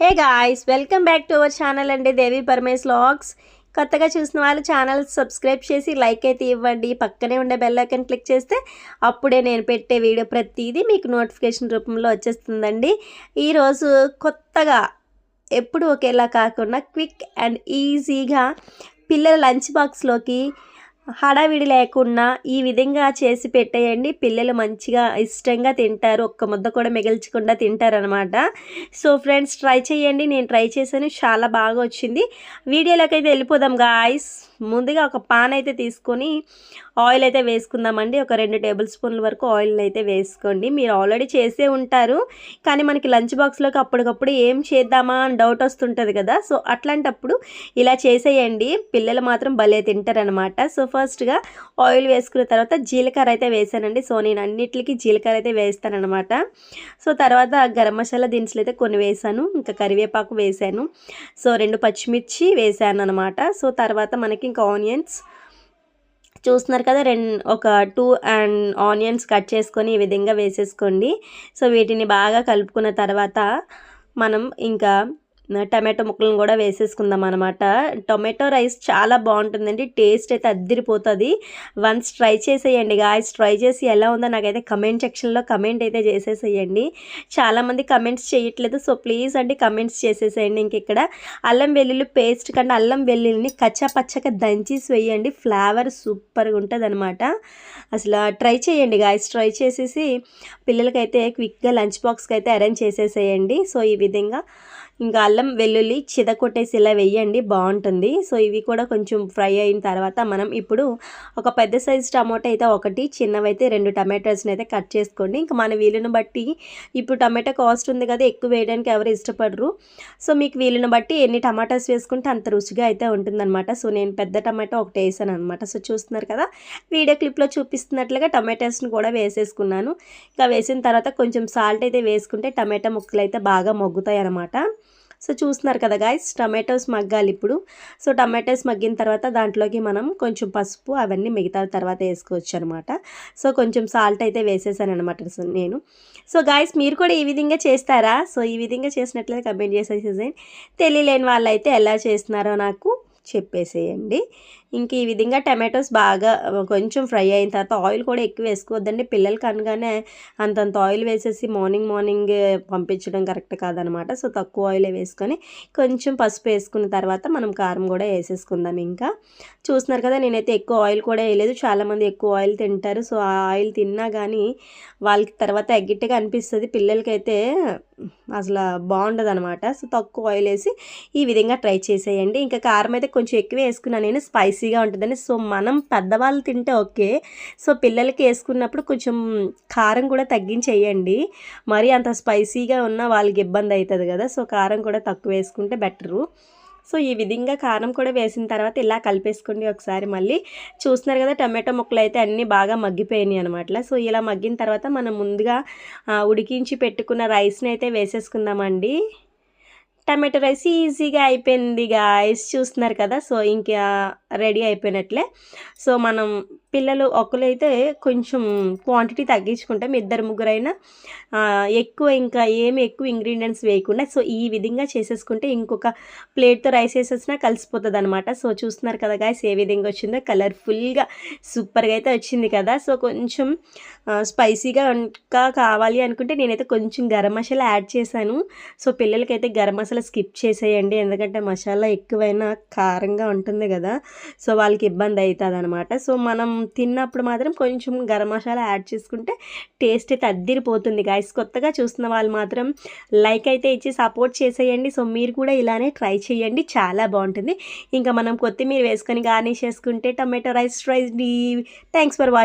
Hey guys welcome back to our channel అండి Devi Paramesh logs కొత్తగా చూసిన వాళ్ళు ఛానల్ సబ్స్క్రైబ్ చేసి లైక్ అయితే ఇవ్వండి. పక్కనే ఉండే బెల్ ఐకన్ క్లిక్ చేస్తే అప్పుడే నేను పెట్టే వీడియో ప్రతిదీ మీకు నోటిఫికేషన్ రూపంలో వచ్చేస్తుందండి. ఈరోజు కొత్తగా ఎప్పుడు ఒకేలా కాకుండా క్విక్ అండ్ ఈజీగా పిల్లల లంచ్ బాక్స్లోకి హడావిడి లేకుండా ఈ విధంగా చేసి పెట్టేయండి. పిల్లలు మంచిగా ఇష్టంగా తింటారు. ఒక్క ముద్ద కూడా మిగిల్చకుండా తింటారనమాట సో ఫ్రెండ్స్ ట్రై చేయండి. నేను ట్రై చేశాను. చాలా బాగా వచ్చింది. వీడియోలోకి అయితే వెళ్ళిపోదాం గాయస్ ముందుగా ఒక పాన్ అయితే తీసుకొని ఆయిల్ అయితే వేసుకుందామండి. ఒక రెండు టేబుల్ స్పూన్ల వరకు ఆయిల్ అయితే వేసుకోండి. మీరు ఆల్రెడీ చేసే ఉంటారు. కానీ మనకి లంచ్ బాక్స్లోకి అప్పటికప్పుడు ఏం చేద్దామా అని డౌట్ వస్తుంటుంది కదా. సో అట్లాంటప్పుడు ఇలా చేసేయండి. పిల్లలు మాత్రం భలే తింటారనమాట సో ఫస్ట్గా ఆయిల్ వేసుకున్న తర్వాత జీలకర్ర అయితే వేసానండి. సో నేను అన్నిటికీ జీలకర్ర అయితే వేస్తానమాట సో తర్వాత గరం మసాలా దినుసులు అయితే కొన్ని వేసాను. ఇంకా కరివేపాకు వేసాను. సో రెండు పచ్చిమిర్చి వేసాను అనమాట సో తర్వాత మనకి ఇంకా ఆనియన్స్. చూస్తున్నారు కదా రెండు ఒక టూ అండ్ ఆనియన్స్ కట్ చేసుకొని ఈ విధంగా వేసేసుకోండి. సో వీటిని బాగా కలుపుకున్న తర్వాత మనం ఇంకా టమాటో ముక్కలను కూడా వేసేసుకుందాం అనమాట టొమాటో రైస్ చాలా బాగుంటుందండి. టేస్ట్ అయితే అద్దరిపోతుంది. వన్స్ ట్రై చేసేయండి గాయస్. ట్రై చేసి ఎలా ఉందో నాకైతే కమెంట్ సెక్షన్లో కమెంట్ అయితే చేసేసేయండి. చాలామంది కమెంట్స్ చేయట్లేదు. సో ప్లీజ్ అండి కమెంట్స్ చేసేసేయండి ఇంక ఇక్కడ అల్లం వెల్లుల్లి పేస్ట్ కంటే అల్లం వెల్లుల్లిని కచ్చా పచ్చగా దంచేసి వేయండి. ఫ్లేవర్ సూపర్గా ఉంటుంది అనమాట అసలు ట్రై చేయండి గాయస్. ట్రై చేసేసి పిల్లలకైతే క్విక్గా లంచ్ బాక్స్కి అయితే అరేంజ్ చేసేసేయండి. సో ఈ విధంగా ఇంకా అల్లం వెల్లుల్లి చిదకొట్టేసి ఇలా వేయండి బాగుంటుంది. సో ఇవి కూడా కొంచెం ఫ్రై అయిన తర్వాత మనం ఇప్పుడు ఒక పెద్ద సైజు టమాటో అయితే ఒకటి చిన్నవైతే రెండు టమాటోస్ని అయితే కట్ చేసుకోండి. ఇంకా మన వీలుని బట్టి ఇప్పుడు టమాటో కాస్ట్ ఉంది కదా ఎక్కువ వేయడానికి ఎవరు ఇష్టపడరు. సో మీకు వీలుని బట్టి ఎన్ని టమాటాస్ వేసుకుంటే అంత రుచిగా అయితే ఉంటుందన్నమాట. సో నేను పెద్ద టమాటో ఒకటి వేసాను అనమాట సో చూస్తున్నారు కదా వీడియో క్లిప్లో చూపిస్తున్నట్లుగా టమాటాస్ని కూడా వేసేసుకున్నాను. ఇంకా వేసిన తర్వాత కొంచెం సాల్ట్ అయితే వేసుకుంటే టమాటా ముక్కలు అయితే బాగా మొగ్గుతాయి అనమాట సో చూస్తున్నారు కదా గాయస్ టమాటోస్ మగ్గాలి ఇప్పుడు. సో టమాటోస్ మగ్గిన తర్వాత దాంట్లోకి మనం కొంచెం పసుపు అవన్నీ మిగతా తర్వాత వేసుకోవచ్చు అనమాట సో కొంచెం సాల్ట్ అయితే వేసేసాను అనమాట నేను. సో గాయస్ మీరు కూడా ఈ విధంగా చేస్తారా? సో ఈ విధంగా చేసినట్లయితే కమెంట్ చేసేసేయండి తెలియలేని వాళ్ళైతే ఎలా చేస్తున్నారో నాకు చెప్పేసేయండి. ఇంక ఈ విధంగా టమాటోస్ బాగా కొంచెం ఫ్రై అయిన తర్వాత ఆయిల్ కూడా ఎక్కువ వేసుకోవద్దండి. పిల్లలు కనగానే అంతంత ఆయిల్ వేసేసి మార్నింగ్ మార్నింగ్ పంపించడం కరెక్ట్ కాదనమాట. సో తక్కువ ఆయిలే వేసుకొని కొంచెం పసుపు వేసుకున్న తర్వాత మనం కారం కూడా వేసేసుకుందాం ఇంకా. చూస్తున్నారు కదా నేనైతే ఎక్కువ ఆయిల్ కూడా వేయలేదు. చాలామంది ఎక్కువ ఆయిల్ తింటారు. సో ఆ ఆయిల్ తిన్నా కానీ వాళ్ళకి తర్వాత ఎగ్గిట్టుగా అనిపిస్తుంది. పిల్లలకైతే అసలు బాగుండదు అనమాట సో తక్కువ ఆయిల్ వేసి ఈ విధంగా ట్రై చేసేయండి. ఇంకా కారం అయితే కొంచెం ఎక్కువ వేసుకున్నాను నేను. స్పైసీ స్పైసీగా ఉంటుందని. సో మనం పెద్దవాళ్ళు తింటే ఓకే. సో పిల్లలకి వేసుకున్నప్పుడు కొంచెం కారం కూడా తగ్గించేయండి. మరి అంత స్పైసీగా ఉన్న వాళ్ళకి ఇబ్బంది అవుతుంది కదా. సో కారం కూడా తక్కువ వేసుకుంటే బెటరు. సో ఈ విధంగా కారం కూడా వేసిన తర్వాత ఇలా కలిపేసుకోండి ఒకసారి మళ్ళీ. చూస్తున్నారు కదా టమాటో ముక్కలు అయితే అన్నీ బాగా మగ్గిపోయినాయి అనమాట సో ఇలా మగ్గిన తర్వాత మనం ముందుగా ఉడికించి పెట్టుకున్న రైస్ని అయితే వేసేసుకుందామండి. టమాటో రైస్ ఈజీగా అయిపోయింది గాయస్ చూస్తున్నారు కదా? సో ఇంకా రెడీ అయిపోయినట్లే. సో మనం పిల్లలు ఒకరైతే కొంచెం క్వాంటిటీ తగ్గించుకుంటాం. ఇద్దరు ముగ్గురైనా ఎక్కువ ఇంకా ఏమి ఎక్కువ ఇంగ్రీడియంట్స్ వేయకుండా సో ఈ విధంగా చేసేసుకుంటే ఇంకొక ప్లేట్తో రైస్ వేసేసినా కలిసిపోతుంది అనమాట సో చూస్తున్నారు కదా గాయస్ ఏ విధంగా వచ్చిందో కలర్ఫుల్గా సూపర్గా అయితే వచ్చింది కదా. సో కొంచెం స్పైసీగా ఇంకా కావాలి అనుకుంటే నేనైతే కొంచెం గరం మసాలా యాడ్ చేశాను. సో పిల్లలకైతే గరం మసాలా స్కిప్ చేసేయండి. ఎందుకంటే మసాలా ఎక్కువైనా కారంగా ఉంటుంది కదా. సో వాళ్ళకి ఇబ్బంది అవుతుంది అనమాట సో మనం తిన్నప్పుడు మాత్రం కొంచెం గరం మసాలా యాడ్ చేసుకుంటే టేస్ట్ అయితే అద్దిరిపోతుంది గాయస్ కొత్తగా చూస్తున్న వాళ్ళు మాత్రం లైక్ అయితే ఇచ్చి సపోర్ట్ చేసేయండి. సో మీరు కూడా ఇలానే ట్రై చేయండి. చాలా బాగుంటుంది. ఇంకా మనం కొత్తిమీర వేసుకొని గార్నిష్ చేసుకుంటే tomato rice fries thanks for watching